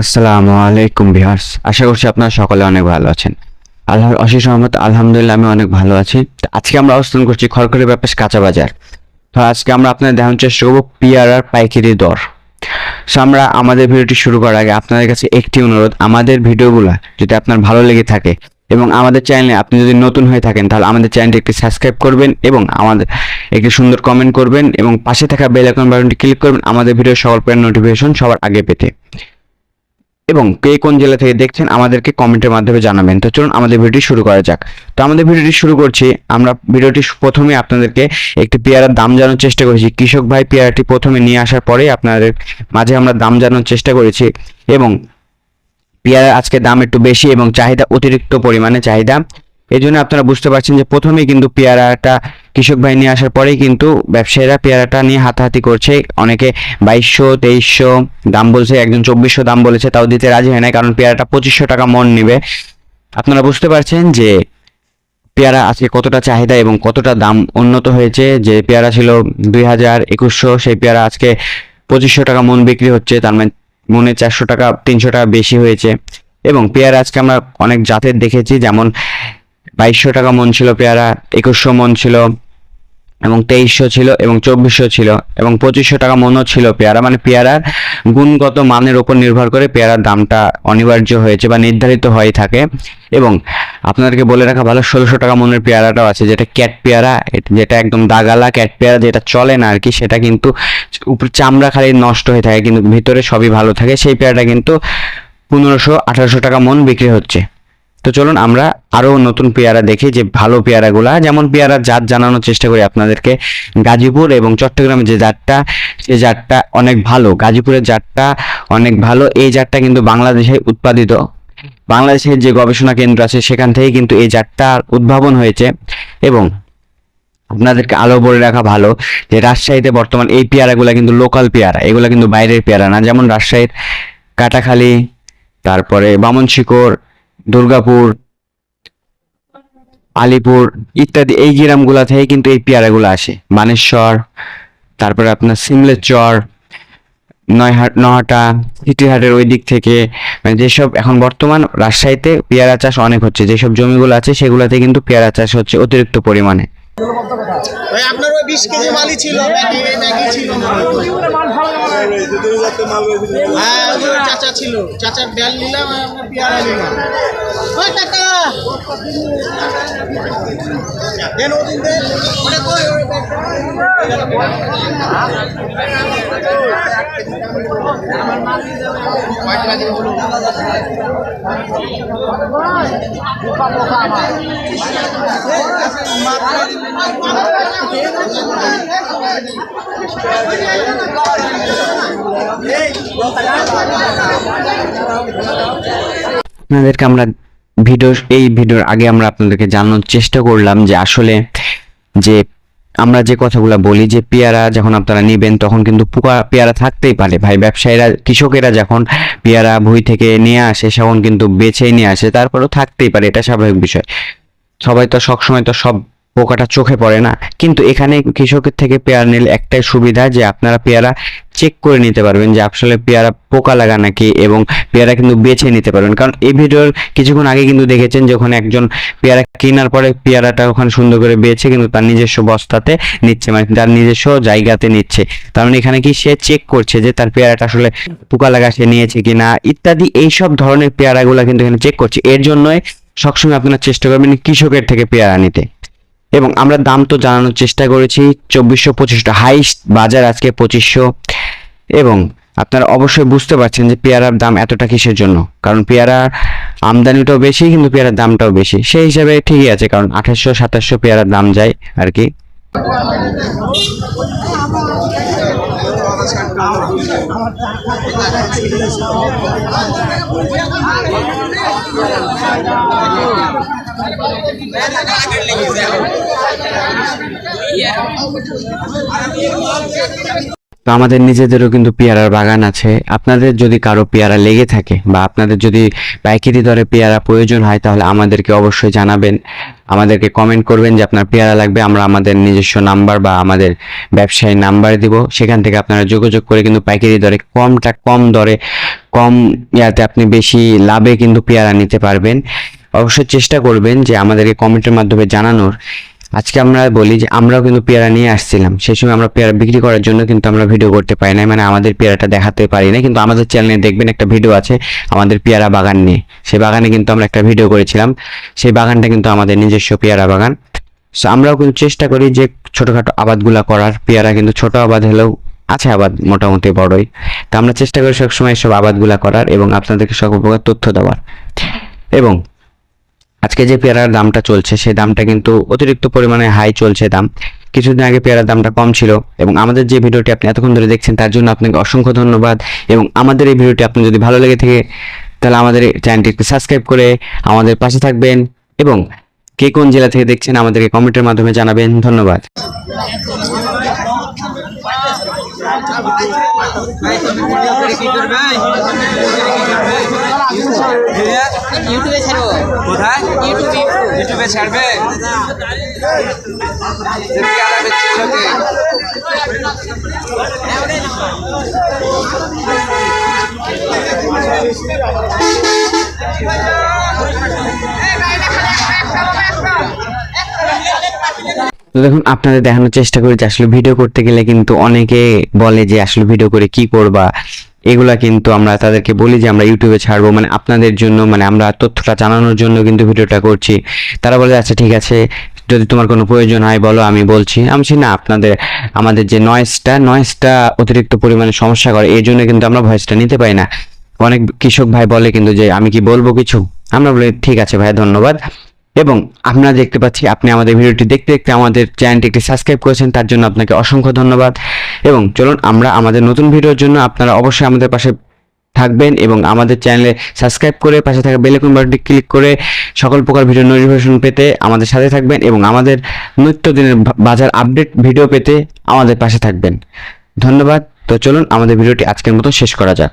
আসসালামু আলাইকুম ভিউয়ার্স, আশা করছি আপনারা সকলে অনেক ভালো আছেন। আল্লাহর অশেষ রহমত, আলহামদুলিল্লাহ আমি অনেক ভালো আছি। আজকে আমরা অবস্থান করছি খড়খড়ি ব্যাপার কাঁচা বাজার। তো আজকে আমরা আপনাদের দেখানোর চেষ্টা করব পিয়ারার পাইকারি দর। সো আমরা আমাদের ভিডিওটি শুরু করার আগে আপনাদের কাছে একটি অনুরোধ, আমাদের ভিডিওগুলো যদি আপনার ভালো লেগে থাকে এবং আমাদের চ্যানেলে আপনি যদি নতুন হয়ে থাকেন, তাহলে আমাদের চ্যানেলটি একটি সাবস্ক্রাইব করবেন এবং আমাদের একটি সুন্দর কমেন্ট করবেন এবং পাশে থাকা বেল আইকন বাটনটি ক্লিক করবেন। আমাদের ভিডিও সকল নোটিফিকেশন সবার আগে পেতে। এবং কে কোন জেলা থেকে দেখছেন আমাদেরকে কমেন্টের মাধ্যমে জানাবেন। তো চলুন আমাদের ভিডিওটি শুরু করা যাক। তো আমাদের ভিডিওটি শুরু করছি। আমরা ভিডিওটি প্রথমে আপনাদেরকে একটি পেয়ারার দাম জানার চেষ্টা করেছি। কৃষক ভাই পেয়ারাটি প্রথমে নিয়ে আসার পরে আপনাদের মাঝে আমরা দাম জানার চেষ্টা করেছি এবং পেয়ারার আজকে দাম একটু বেশি এবং চাহিদা অতিরিক্ত পরিমাণে চাহিদা। এই জন্য আপনারা বুঝতে পারছেন যে প্রথমেই কিন্তু পেয়ারাটা কৃষক ভাই নিয়ে আসার পরেই কিন্তু ব্যবসায়ীরা পেয়ারাটা নিয়ে হাতাহাতি করছে। অনেকে বাইশশো, তেইশশো দাম বলছে, একজন চব্বিশশো দাম বলেছে, তাও দিতে রাজি হয় না কারণ পেয়ারাটা পঁচিশশো টাকা মন নেবে। আপনারা বুঝতে পারছেন যে পেয়ারা আজকে কতটা চাহিদা এবং কতটা দাম উন্নত হয়েছে, যে পেয়ারা ছিল দুই হাজার একুশশো, সেই পেয়ারা আজকে পঁচিশশো টাকা মন বিক্রি হচ্ছে, তার মানে মনে চারশো টাকা, তিনশো টাকা বেশি হয়েছে। এবং পেয়ারা আজকে আমরা অনেক জাতের দেখেছি, যেমন বাইশশো টাকা মন ছিল পেয়ারা, একুশশো মন ছিল, এবং তেইশশো ছিল, এবং চব্বিশশো ছিল, এবং পঁচিশশো টাকা মনও ছিল পেয়ারা। মানে পেয়ারার গুণগত মানের ওপর নির্ভর করে পেয়ারার দামটা অনিবার্য হয়েছে বা নির্ধারিত হয়ে থাকে। এবং আপনাদেরকে বলে রাখা ভালো, ষোলোশো টাকা মনের পেয়ারাটাও আছে, যেটা ক্যাট পেয়ারা যেটা একদম দাগালা ক্যাট পেয়ারা, যেটা চলে না আর কি, সেটা কিন্তু উপর চামড়া খালি নষ্ট হয়ে থাকে, কিন্তু ভিতরে সবই ভালো থাকে। সেই পেয়ারাটা কিন্তু পনেরোশো, আঠারোশো টাকা মন বিক্রি হচ্ছে। তো চলুন আমরা আরও নতুন পেয়ারা দেখি যে ভালো পেয়ারাগুলা। যেমন পেয়ারার জাত জানানোর চেষ্টা করি আপনাদেরকে। গাজীপুর এবং চট্টগ্রামের যে জাতটা, সে জাতটা অনেক ভালো। গাজীপুরের জাতটা অনেক ভালো। এই জাতটা কিন্তু বাংলাদেশে উৎপাদিত। বাংলাদেশের যে গবেষণা কেন্দ্র আছে, সেখান থেকে কিন্তু এই জাতটা উদ্ভাবন হয়েছে। এবং আপনাদেরকে আলো বলে রাখা ভালো যে রাজশাহীতে বর্তমান এই পেয়ারাগুলা কিন্তু লোকাল পেয়ারা। এগুলো কিন্তু বাইরের পেয়ারা না। যেমন রাজশাহীর কাটাখালী, তারপরে বামনশিকড় দুর্গাপুর, আলিপুর ইত্যাদি এই গ্রামগুলা থেকে কিন্তু এই পেয়ারাগুলো আসে। মানেশ্বর, তারপরে আপনার সিমলেচর, নয়হাট, নহাটা, সিটিহাটের ওই দিক থেকে। মানে যেসব এখন বর্তমান রাজশাহীতে পেয়ারা চাষ অনেক হচ্ছে, যেসব জমিগুলো আছে সেগুলোতে কিন্তু পেয়ারা চাষ হচ্ছে অতিরিক্ত পরিমাণে। ভাই আপনার ওই বিশ কেজি মালই ছিল ছিল। হ্যাঁ চাচা ছিল। চাচার ডাল নিলাম পেয়ারা নিলাম। ওই টাকা আপনাদেরকে আমরা ভিডিও, এই ভিডিওর আগে আমরা আপনাদেরকে জানানোর চেষ্টা করলাম যে আসলে যে আমরা যে কথাগুলো বলি যে পেয়ারা যখন আপনারা নেবেন তখন কিন্তু পোকা পেয়ারা থাকতেই পারে। ভাই, ব্যবসায়ীরা, কৃষকেরা যখন পেয়ারা ভুই থেকে নিয়ে আসে তখন কিন্তু বেছেই নিয়ে আসে, তারপরেও থাকতেই পারে, এটা স্বাভাবিক বিষয়। সবাই তো সবসময় তো সব পোকাটা চোখে পড়ে না। কিন্তু এখানে কৃষকের থেকে পেয়ারা নিলে একটাই সুবিধা যে আপনারা পেয়ারা চেক করে নিতে পারবেন যে আসলে পেয়ারা পোকা লাগা নাকি এবং পেয়ারা কিন্তু বেছে নিতে পারবেন। কারণ এই ভিডিওর কিছুক্ষণ আগে কিন্তু দেখেছেন যখন একজন পেয়ারা কেনার পরে পেয়ারাটা ওখানে সুন্দর করে বেছে কিন্তু তার নিজস্ব বস্তাতে নিচ্ছে মানে তার নিজস্ব জায়গাতে নিচ্ছে। তার মানে এখানে কি সে চেক করছে যে তার পেয়ারাটা আসলে পোকা লাগা সে নিয়েছে কিনা, ইত্যাদি এইসব ধরনের পেয়ারাগুলো কিন্তু এখানে চেক করছে। এর জন্যই সবসময় আপনারা চেষ্টা করবেন কৃষকের থেকে পেয়ারা নিতে। এবং আমরা দাম তো জানানোর চেষ্টা করেছি, চব্বিশশো পঁচিশশো হাইস্ট বাজার আজকে পঁচিশশো। এবং আপনারা অবশ্যই বুঝতে পারছেন যে পেয়ারার দাম এতটা কিসের জন্য। কারণ পেয়ারার আমদানিটাও বেশি, কিন্তু পেয়ারার দামটাও বেশি। সেই হিসাবে ঠিকই আছে, কারণ আঠাশশো সাতাশশো পেয়ারার দাম যায় আর কি। তো আমাদের নিজেদেরও কিন্তু পেয়ারার বাগান আছে। আপনাদের যদি কারও পেয়ারা লেগে থাকে বা আপনাদের যদি পাইকারি দরে পেয়ারা প্রয়োজন হয়, তাহলে আমাদেরকে অবশ্যই জানাবেন। আমাদেরকে কমেন্ট করবেন যে আপনার পেয়ারা লাগবে, আমরা আমাদের নিজস্ব নাম্বার বা আমাদের ব্যবসায়ী নাম্বার দিব। সেখান থেকে আপনারা যোগাযোগ করে কিন্তু পাইকারি দরে কমটা কম দরে, কম ইয়াতে আপনি বেশি লাভে কিন্তু পেয়ারা নিতে পারবেন। অবশ্যই চেষ্টা করবেন যে আমাদেরকে কমেন্টের মাধ্যমে জানানোর। আজকে আমরা বলি যে আমরাও কিন্তু পেয়ারা নিয়ে আসছিলাম। সেই সময় আমরা পেয়ারা বিক্রি করার জন্য কিন্তু আমরা ভিডিও করতে পারি না মানে আমাদের পেয়ারাটা দেখাতে পারি না কিন্তু আমাদের চ্যানেলে দেখবেন একটা ভিডিও আছে আমাদের পেয়ারা বাগান নিয়ে। সেই বাগানে কিন্তু আমরা একটা ভিডিও করেছিলাম। সেই বাগানটা কিন্তু আমাদের নিজস্ব পেয়ারা বাগান। সো আমরাও কিন্তু চেষ্টা করি যে ছোটোখাটো আবাদগুলা করার। পেয়ারা কিন্তু ছোট আবাদ হলেও আছে আবাদ, মোটামুটি বড়ই। তো আমরা চেষ্টা করি সবসময় এসব আবাদগুলা করার এবং আপনাদেরকে সকল প্রকার তথ্য দেওয়ার। এবং আজকে যে পেয়ারার দামটা চলছে, সেই দামটা কিন্তু অতিরিক্ত পরিমাণে হাই চলছে দাম। কিছুদিন আগে পেয়ারার দামটা কম ছিল এবং আমাদের যে ভিডিওটি আপনি এতক্ষণ ধরে দেখছেন, তার জন্য আপনাকে অসংখ্য ধন্যবাদ এবং আমাদের এই ভিডিওটি আপনি যদি ভালো লেগে থাকে, তাহলে আমাদের চ্যানেলটি সাবস্ক্রাইব করে আমাদের পাশে থাকবেন এবং কে কোন জেলা থেকে দেখছেন, আমাদেরকে কমেন্টের মাধ্যমে জানাবেন। ধন্যবাদ। ইউটিউবে ছাড়বো কোথায় ইউটিউবে ইউটিউবে ছাড়বে তো দেখুন, আপনাদের দেখানোর চেষ্টা করি যে আসলে ভিডিও করতে গেলে কিন্তু অনেকে বলে যে আসলে ভিডিও করে কি করবা। এগুলা কিন্তু আমরা তাদেরকে বলি যে আমরা ইউটিউবে ছাড়বো। মানে আপনাদের জন্য মানে আমরা তথ্যটা জানানোর জন্য কিন্তু ভিডিওটা করছি। তারা বলে আচ্ছা ঠিক আছে, যদি তোমার কোনো প্রয়োজন হয়, বলো, আমি বলছি। আমি না, আপনাদের, আমাদের যে নয়েজটা নয়েজটা অতিরিক্ত পরিমাণে সমস্যা করে, এই জন্য কিন্তু আমরা ভয়েসটা নিতে পারি না। অনেক কৃষক ভাই বলে কিন্তু যে, আমি কি বলব কিছু? আমরা বলি, ঠিক আছে ভাই, ধন্যবাদ। এবং আপনারা দেখতে পাচ্ছি, আপনি আমাদের ভিডিওটি দেখতে দেখতে আমাদের চ্যানেলটি একটি সাবস্ক্রাইব করেছেন, তার জন্য আপনাকে অসংখ্য ধন্যবাদ। এবং চলুন, আমরা আমাদের নতুন ভিডিওর জন্য আপনারা অবশ্যই আমাদের পাশে থাকবেন এবং আমাদের চ্যানেলে সাবস্ক্রাইব করে পাশে থাকা বেলেকন বাটনটি ক্লিক করে সকল প্রকার ভিডিও নোটিফিকেশন পেতে আমাদের সাথে থাকবেন এবং আমাদের নিত্যদিনের বাজার আপডেট ভিডিও পেতে আমাদের পাশে থাকবেন। ধন্যবাদ। তো চলুন, আমাদের ভিডিওটি আজকের মতো শেষ করা যাক।